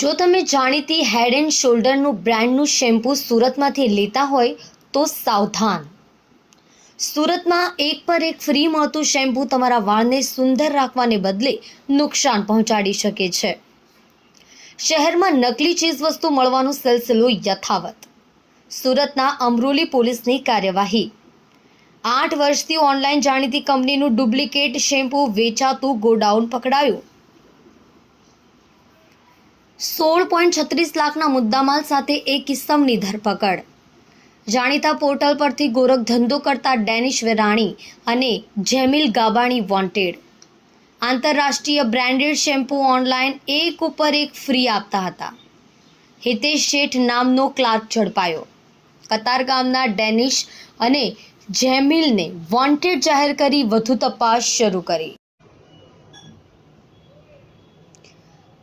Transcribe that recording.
જો તમે જાણીતી હેડ એન્ડ શોલ્ડરનું બ્રાન્ડનું શેમ્પૂ સુરતમાંથી લેતા હોય, તો સાવધાન. સુરતમાં એક પર એક ફ્રી મળતું શેમ્પૂ તમારા વાળને સુંદર રાખવાને બદલે નુકસાન પહોંચાડી શકે છે. શહેરમાં નકલી ચીજવસ્તુ મળવાનો સિલસિલો યથાવત. સુરતના અમરોલી પોલીસની કાર્યવાહી. આઠ વર્ષથી ઓનલાઈન જાણીતી કંપનીનું ડુપ્લિકેટ શેમ્પૂ વેચાતું ગોડાઉન પકડાયું. સોળ પોઈન્ટ છત્રીસ લાખના મુદ્દામાલ સાથે એક કિસ્સમની ધરપકડ. જાણીતા પોર્ટલ પરથી ગોરખ ધંધો કરતા ડેનિશ વેરાણી અને જેમિલ ગાબાણી વોન્ટેડ. આંતરરાષ્ટ્રીય બ્રાન્ડેડ શેમ્પૂ ઓનલાઈન એક ઉપર એક ફ્રી આપતા હતા. હિતેશ શેઠ નામનો ક્લાર્ક ઝડપાયો. કતાર ગામના ડેનિશ અને જેમિલને વોન્ટેડ જાહેર કરી વધુ તપાસ શરૂ કરી.